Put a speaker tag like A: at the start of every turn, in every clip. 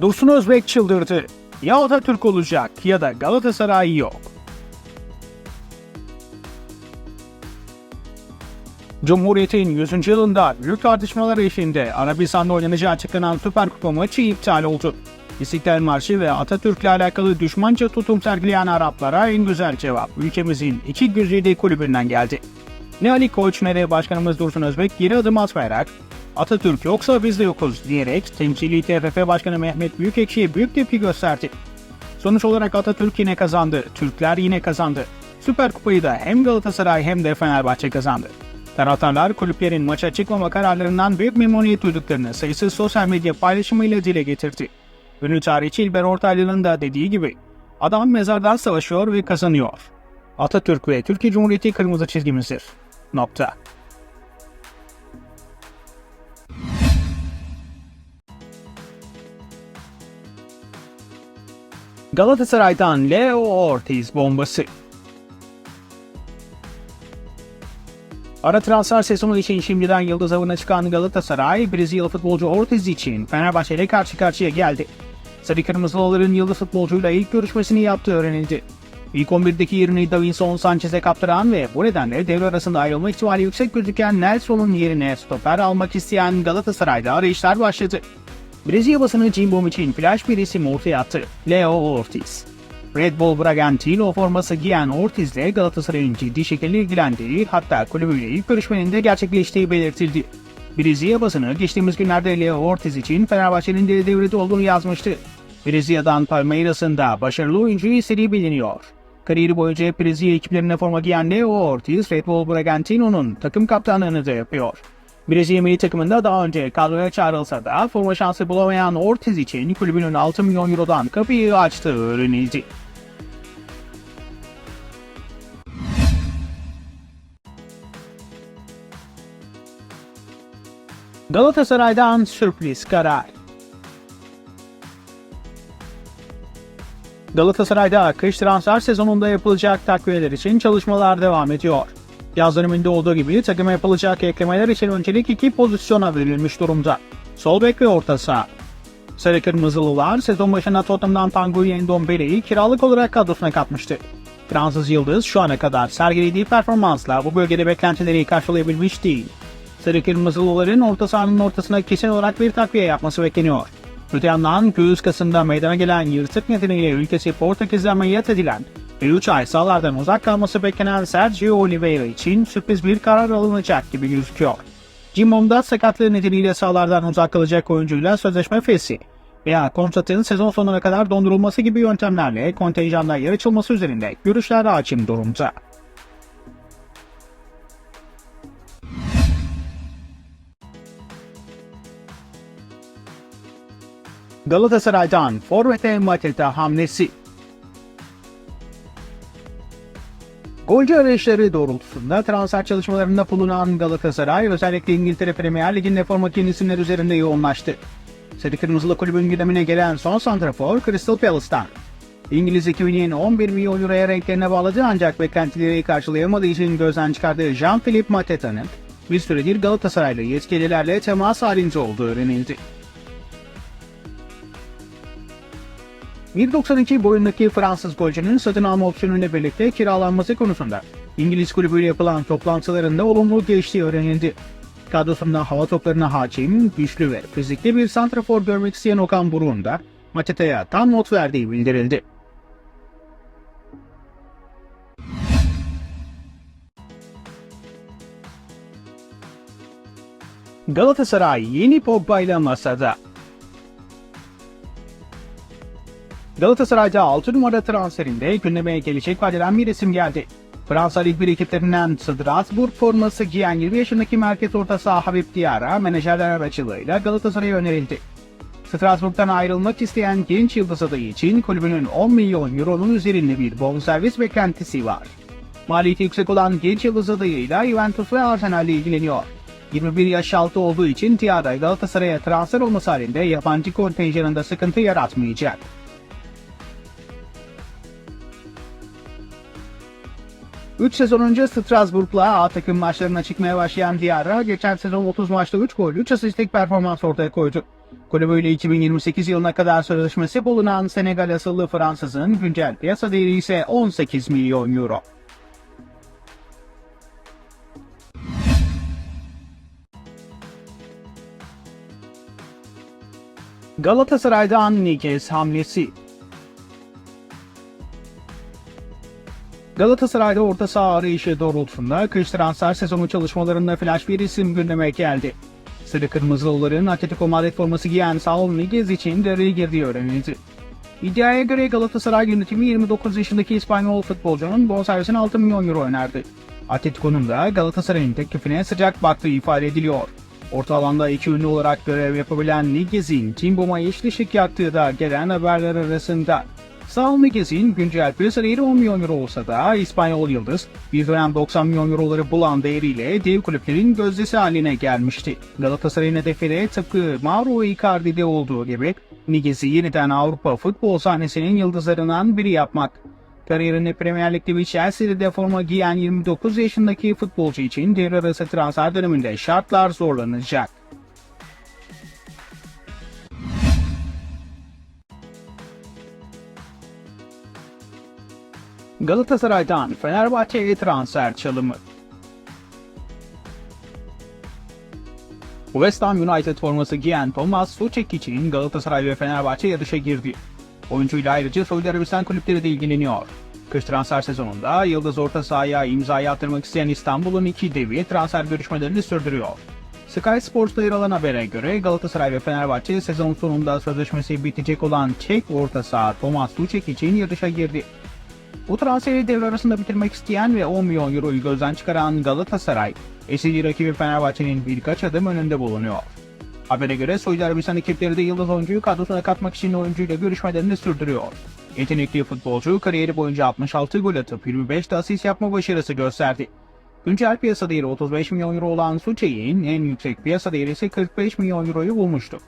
A: Dursun Özbek çıldırdı. Ya Atatürk olacak ya da Galatasaray yok. Cumhuriyet'in 100. yılında büyük tartışmalar eşliğinde Arabistan'da oynanacağı açıklanan Süper Kupa maçı iptal oldu. İstiklal Marşı ve Atatürk'le alakalı düşmanca tutum sergileyen Araplara en güzel cevap ülkemizin iki güzide kulübünden geldi. Ne Ali Koç ne de Başkanımız Dursun Özbek geri adım atmayarak Atatürk yoksa biz de yokuz diyerek temsili TFF Başkanı Mehmet Büyükekşi'ye büyük tepki gösterdi. Sonuç olarak Atatürk yine kazandı, Türkler yine kazandı. Süper Kupayı da hem Galatasaray hem de Fenerbahçe kazandı. Taraftarlar kulüplerin maça çıkmama kararlarından büyük memnuniyet duyduklarını sayısız sosyal medya paylaşımıyla dile getirdi. Ünlü tarihçi İlber Ortaylı'nın da dediği gibi, adam mezardan savaşıyor ve kazanıyor. Atatürk ve Türkiye Cumhuriyeti kırmızı çizgimizdir. Nokta. Galatasaray'dan Leo Ortiz bombası. Ara transfer sezonu için şimdiden yıldız avına çıkan Galatasaray, Brezilya futbolcu Ortiz için Fenerbahçe ile karşı karşıya geldi. Sarı Kırmızılıların yıldız futbolcuyla ilk görüşmesini yaptığı öğrenildi. İlk 11'deki yerini Davinson Sanchez'e kaptıran ve bu nedenle devre arasında ayrılma ihtimali yüksek gözüken Nelson'un yerine stoper almak isteyen Galatasaray'da arayışlar başladı. Brezilya basını Jimbo için flash bir isim ortaya attı. Leo Ortiz. Red Bull Bragantino forması giyen Ortiz ile Galatasaray'ın ciddi şekilde ilgilendiği hatta kulübüyle ilk görüşmenin de gerçekleştiği belirtildi. Brezilya basını geçtiğimiz günlerde Leo Ortiz için Fenerbahçe'nin de devrede olduğunu yazmıştı. Brezilya'dan Palmeiras'ın da başarılı oyuncuyu istediği biliniyor. Kariyeri boyunca Brezilya ekiplerine forma giyen Leo Ortiz, Red Bull Bragantino'nun takım kaptanlığını da yapıyor. Brezilya milli takımında daha önce kadroya çağrılsa da forma şansı bulamayan Ortiz için kulübünün 6 milyon eurodan kapıyı açtığı öğrenildi. Galatasaray'dan sürpriz karar. Galatasaray'da kış transfer sezonunda yapılacak takviyeler için çalışmalar devam ediyor. Yaz döneminde olduğu gibi takıma yapılacak eklemeler için öncelik iki pozisyona verilmiş durumda. Sol bek ve orta saha. Sarı Kırmızılılar sezon başına Tottenham'dan Tanguy Ndombele'yi kiralık olarak kadrosuna katmıştı. Fransız Yıldız şu ana kadar sergilediği performansla bu bölgede beklentileri karşılayabilmiş değil. Sarı Kırmızılıların orta sahanın ortasına kesin olarak bir takviye yapması bekleniyor. Öte yandan göğüs kasında meydana gelen yırtık nedeniyle ülkesi Portekiz'de ameliyat edilen ve 3 ay sahalardan uzak kalması beklenen Sergio Oliveira için sürpriz bir karar alınacak gibi gözüküyor. Cimbom'da sakatlığı nedeniyle sahalardan uzak kalacak oyuncuyla sözleşme fesi veya kontratın sezon sonuna kadar dondurulması gibi yöntemlerle kontenjanda yer açılması üzerinde görüşler hakim durumda. Galatasaray'dan Forvet'e Mateta hamlesi. Golcü arayışları doğrultusunda transfer çalışmalarında bulunan Galatasaray özellikle İngiltere Premier Ligi'nde forma isimler üzerinde yoğunlaştı. Sarı Kırmızılı kulübün gündemine gelen son santrafor Crystal Palace'tan. İngiliz ekibinin 11 milyon euroya renklerine bağladı ancak beklentileri karşılayamadığı için gözden çıkardığı Jean-Philippe Mateta'nın bir süredir Galatasaraylı yetkililerle temas halinde olduğu öğrenildi. 1.92 boyundaki Fransız golcünün satın alma opsiyonuyla birlikte kiralanması konusunda İngiliz kulübüyle yapılan toplantılarında olumlu geçtiği öğrenildi. Kadrosunda hava toplarına hakim, güçlü ve fizikli bir santrafor görmek isteyen Okan Buruk'un da Mateta'ya tam not verdiği bildirildi. Galatasaray yeni Pogba ile masada. Galatasaray'da 6 numara transferinde gündeme gelecek vadeden bir isim geldi. Fransa Lig 1 ekiplerinden Strasbourg forması giyen 20 yaşındaki merkez orta saha Habib Diarra menajerler aracılığıyla Galatasaray'a önerildi. Strasbourg'dan ayrılmak isteyen genç yıldız adayı için kulübünün 10 milyon euronun üzerinde bir bonservis beklentisi var. Maliyeti yüksek olan genç yıldız adayıyla Juventus ve Arsenal ile ilgileniyor. 21 yaş altı olduğu için Diarra Galatasaray'a transfer olması halinde yabancı kontenjanında sıkıntı yaratmayacak. Üç sezon önce Strasbourg'la A takım maçlarına çıkmaya başlayan Diarra geçen sezon 30 maçta 3 gol, 3 asistlik performans ortaya koydu. Kulübüyle 2028 yılına kadar sözleşmesi bulunan Senegal asıllı Fransızın güncel piyasa değeri ise 18 milyon euro. Galatasaray'dan Niguez hamlesi Galatasaray'da orta saha arayışı doğrultusunda kış transfer sezonu çalışmalarında flash bir isim gündeme geldi. Sarı Kırmızılıların Atletico Madrid forması giyen Saul Niguez için devreye girdiği öğrenildi. İddiaya göre Galatasaray yönetimi 29 yaşındaki İspanyol futbolcunun bonservisine 6 milyon euro önerdi. Atletico'nun da Galatasaray'ın teklifine sıcak baktığı ifade ediliyor. Orta alanda iki ünlü olarak görev yapabilen Niguez'in Timbom'a yeşil ışık da gelen haberler arasında. Saul Niguez'in güncel piyasa değeri 10 milyon euro olsa da İspanyol Yıldız bir dönem 90 milyon euroları bulan değeriyle dev kulüplerin gözdesi haline gelmişti. Galatasaray'ın hedefi de tıpkı Mauro Icardi'de olduğu gibi Niguez'i yeniden Avrupa futbol sahnesinin yıldızlarından biri yapmak. Kariyerinde Premier Lig'de ve Chelsea'de de forma giyen 29 yaşındaki futbolcu için devre arası transfer döneminde şartlar zorlanacak. Galatasaray'dan Fenerbahçe'ye transfer çalımı. West Ham United forması giyen Thomas Suchek için Galatasaray ve Fenerbahçe yarışa girdi. Oyuncuyla ayrıca Suudi Arabistan kulüpleri de ilgileniyor. Kış transfer sezonunda Yıldız orta sahaya imzayı attırmak isteyen İstanbul'un iki devi transfer görüşmelerini sürdürüyor. Sky Sports'ta yer alan habere göre Galatasaray ve Fenerbahçe sezon sonunda sözleşmesi bitecek olan Çek orta saha Thomas Suchek için yarışa girdi. Bu transferi devre arasında bitirmek isteyen ve 10 milyon euroyu gözden çıkaran Galatasaray, eski rakibi Fenerbahçe'nin birkaç adım önünde bulunuyor. Habere göre Suudi Arabistan ekipleri de yıldız oyuncuyu kadrosuna katmak için oyuncuyla görüşmelerini sürdürüyor. Yetenekli futbolcu kariyeri boyunca 66 gol atıp 25 de asist yapma başarısı gösterdi. Güncel piyasa değeri 35 milyon euro olan Suçey'in en yüksek piyasa değeri ise 45 milyon euroyu bulmuştu.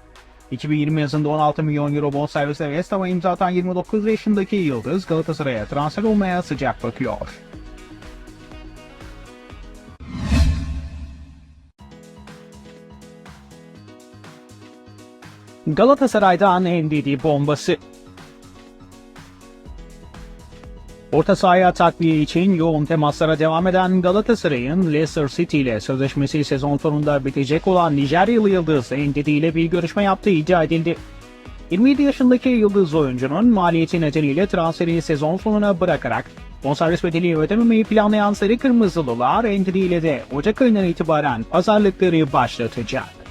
A: 2020 yazında 16 milyon euro bonservisle West Ham'a imza atan 29 yaşındaki Yıldız Galatasaray'a transfer olmaya sıcak bakıyor. Galatasaray'dan Ndidi bombası. Orta sahaya takviye için yoğun temaslara devam eden Galatasaray'ın Leicester City ile sözleşmesi sezon sonunda bitecek olan Nijeryalı Yıldız Ndidi ile bir görüşme yaptığı iddia edildi. 27 yaşındaki Yıldız oyuncunun maliyeti nedeniyle transferini sezon sonuna bırakarak bonservis bedeli ödememeyi planlayan Sarı Kırmızılılar Ndidi ile de Ocak ayından itibaren pazarlıkları başlatacak.